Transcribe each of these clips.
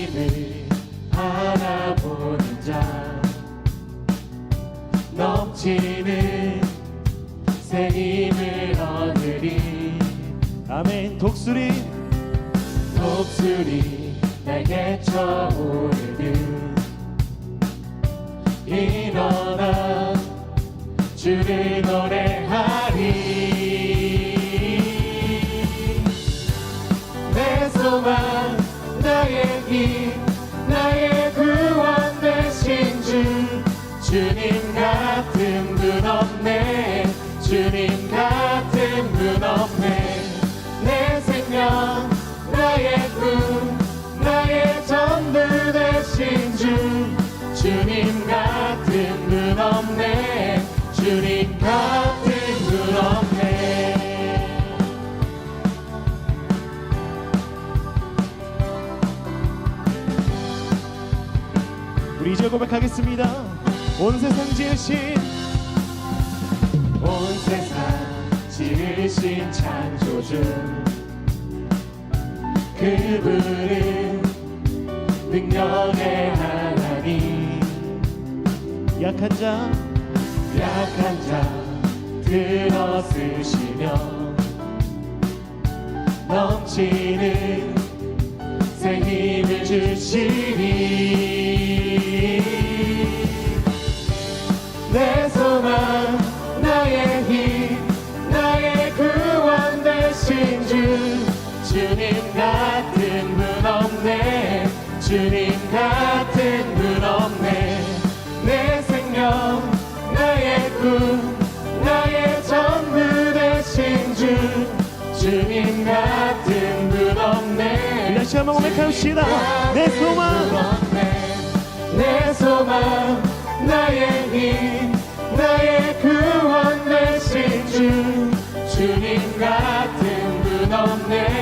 주님을 바라보는 새 힘을 얻으리. 아멘. 독수리. 독수리 날개 쳐오르듯 일어나 주를 노래하리. 내 소망 나의 힘 나의 구원 되신 주 주님 같은 분 없네. 주님 같은 분 없네. 내 생명 나의 꿈 나의 전부 되신 주 주님 같은 분 없네 고백하겠습니다. 온 세상 지으신 온 세상 지으신 창조주 그분은 능력의 하나님. 약한 자 약한 자 들어쓰시며 넘치는 새 힘을 주시 한번 고백합시다. 내 소망. 내 소망 나의 힘 나의 구원 되신 주. 주님 같은 분 없네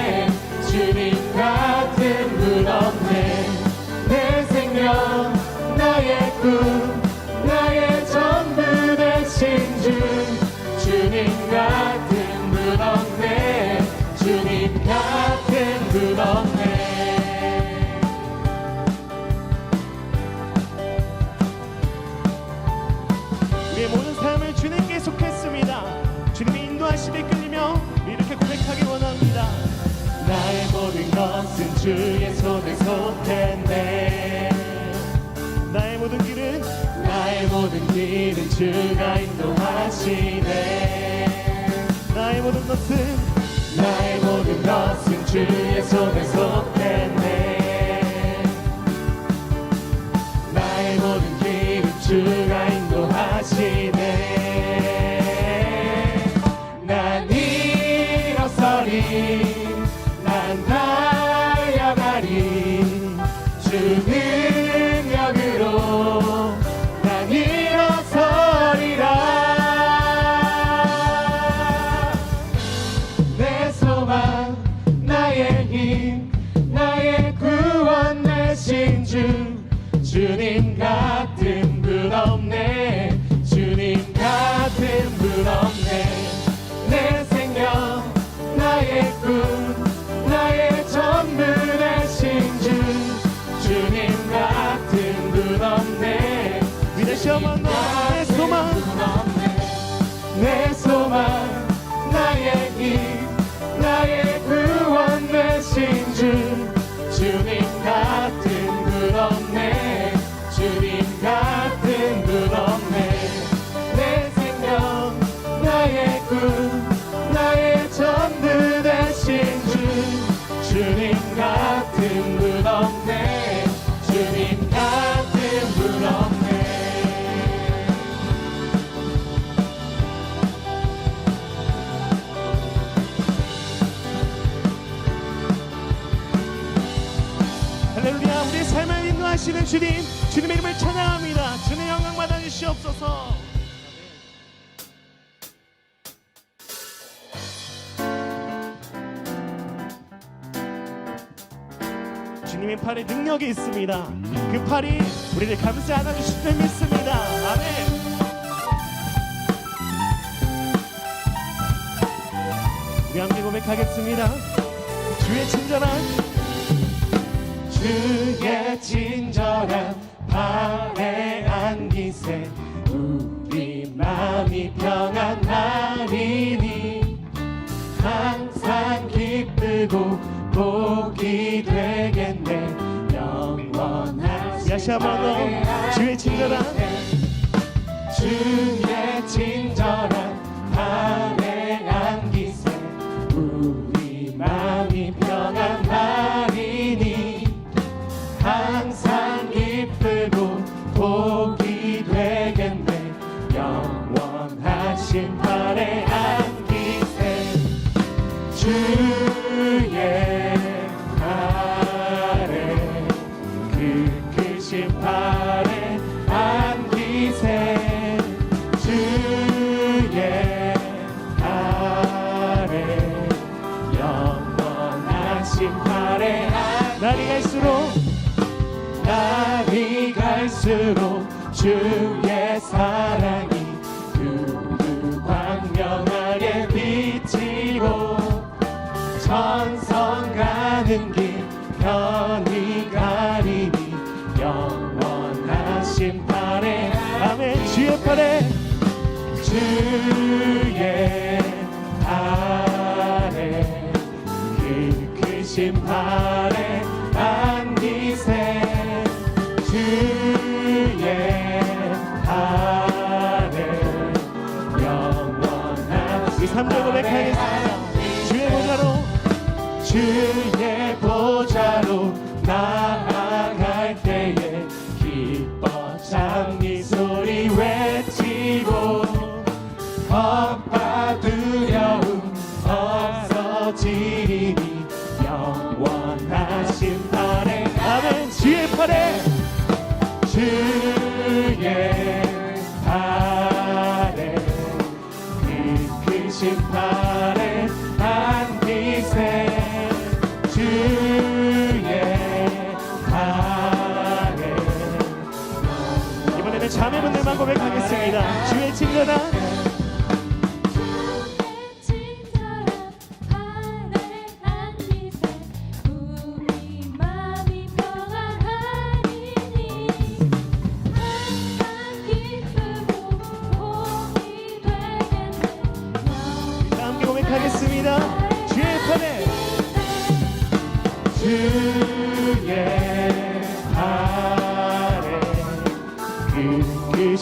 주가 인도하시네. 나의 모든 것은 나의 모든 것은 주의 손에 속 할렐루야 우리 삶을 인도하시는 주님 주님의 이름을 찬양합니다. 주님의 영광 받아주시옵소서. 주님의 팔에 능력이 있습니다. 그 팔이 우리를 감싸 안아주실 줄 믿습니다. 아멘. 우리 함께 고백하겠습니다. 주의 친절한 그의 친절한 발에 안기세. 우리 마음이 평안 하리니. 항상 기쁘고 복이 되겠네. 영원한 다시 한번 주의 친절한 주의 친절 새로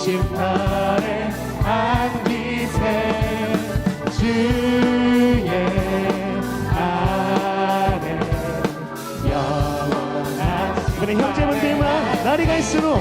심판에 안 미세 주의 아래 영원한 그래 형제분들만 나이가 있으로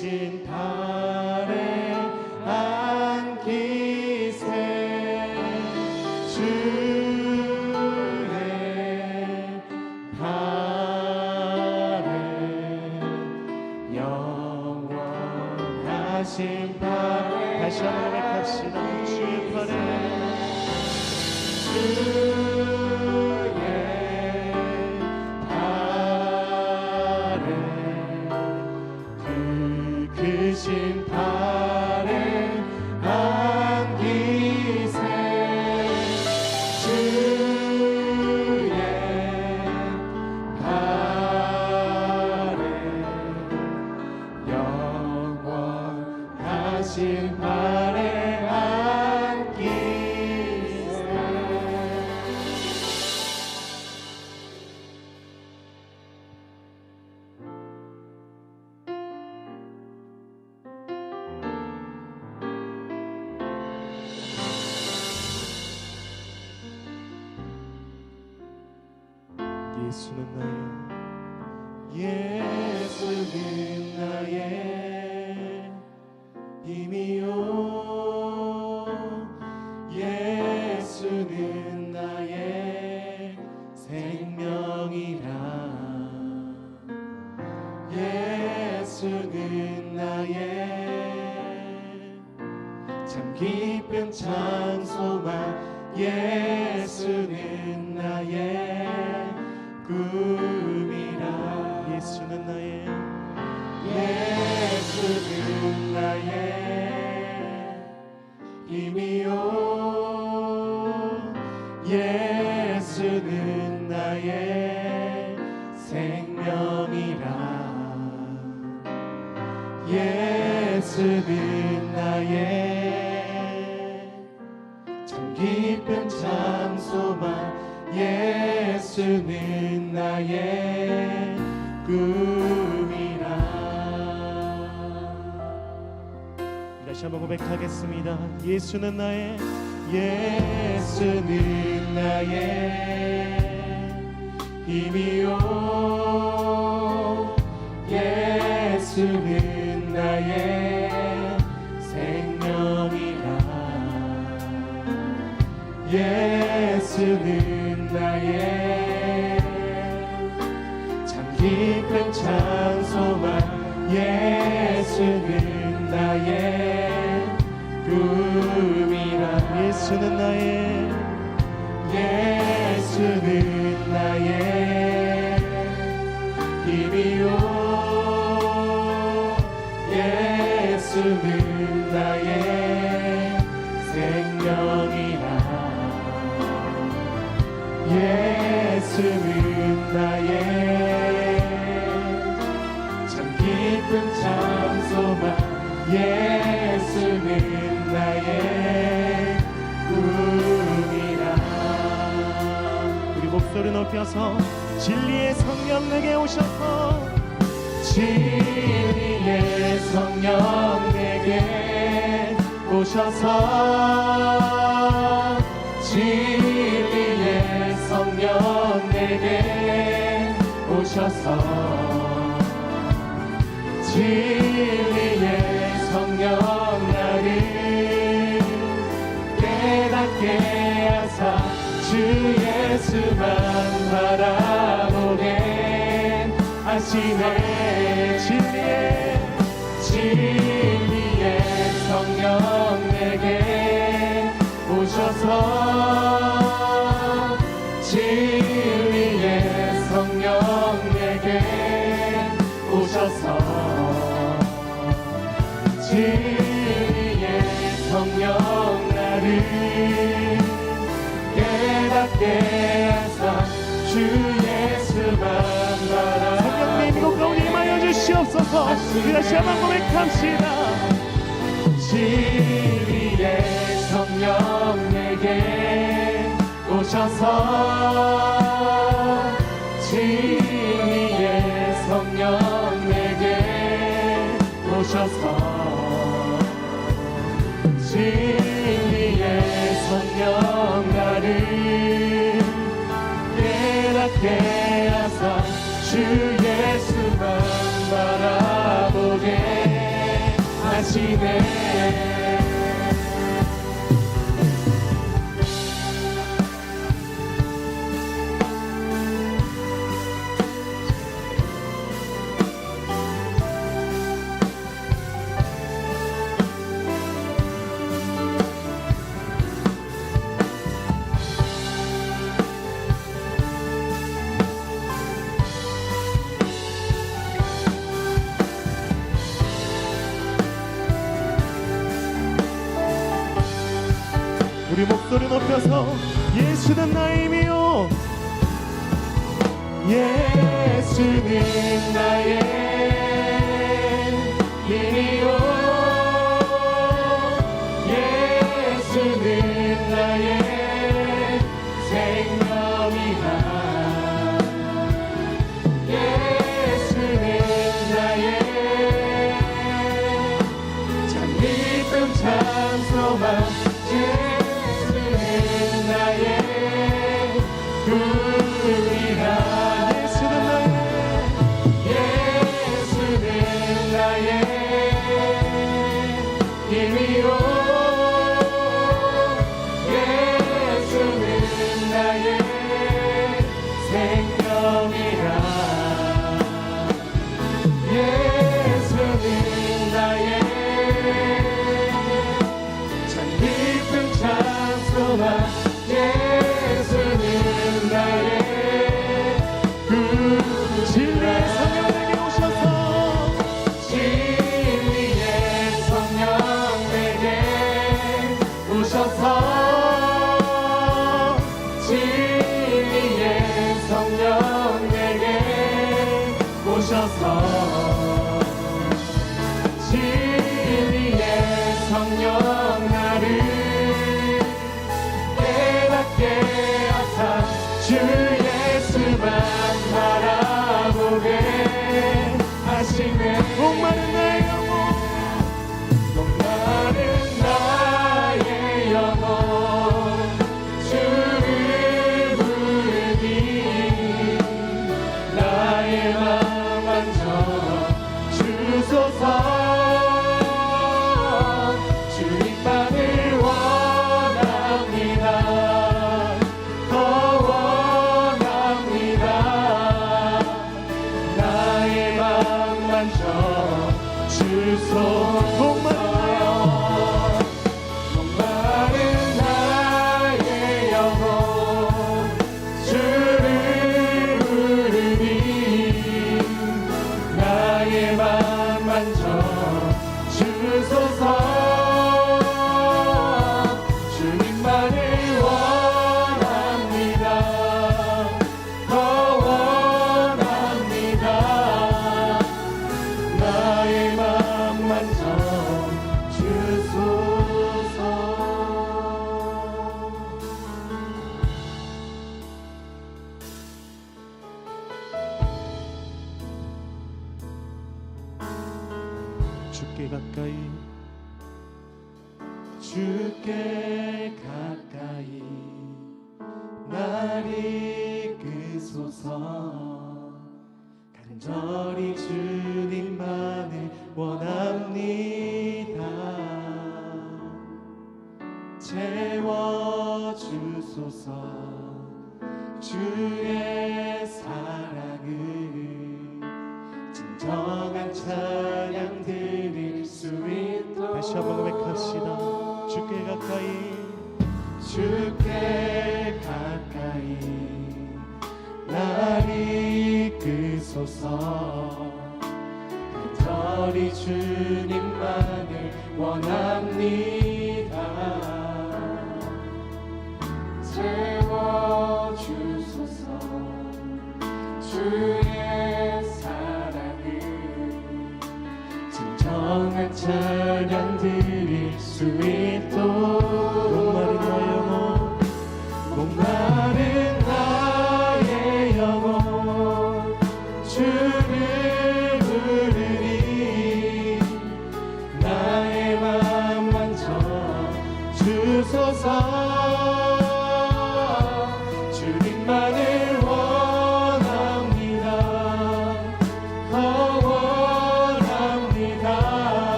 신달 참 깊은 찬송만 꿈이라. 다시 한번 고백하겠습니다. 예수는 나의 예수는 나의 힘이요. 예수는 나의 생명이라. 예수는 깊은 찬송만 예수는 나의 꿈이라 예수는 나의 예수는 나의 힘이요. 예수는 높여서. 진리의 성령 내게 오셔서. 진리의 성령 내게 오셔서. 진리의 성령 내게 오셔서. 진리 바라보게 하시네. 진리의 우리 다시 한번 고백합시다. 진리의 성령 내게 오셔서 진리의 성령 내게 오셔서 진리의 성령 나를 깨닫게 나이며 예수님. 음, 그 진리 가까이. 주께 가까이 날 이끄소서. 그 간절히 주님만을 원합니다. to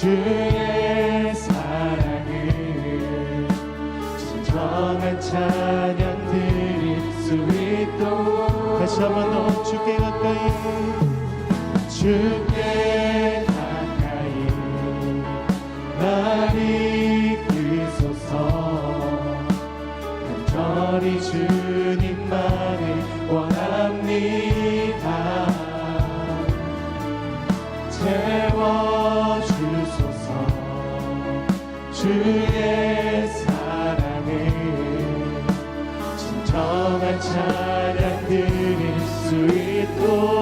주의 사랑을 진정한 찬양 드릴 수 있도록. 다시 한번 더 주께 가까이. 주 찬양 드릴 수 있도록.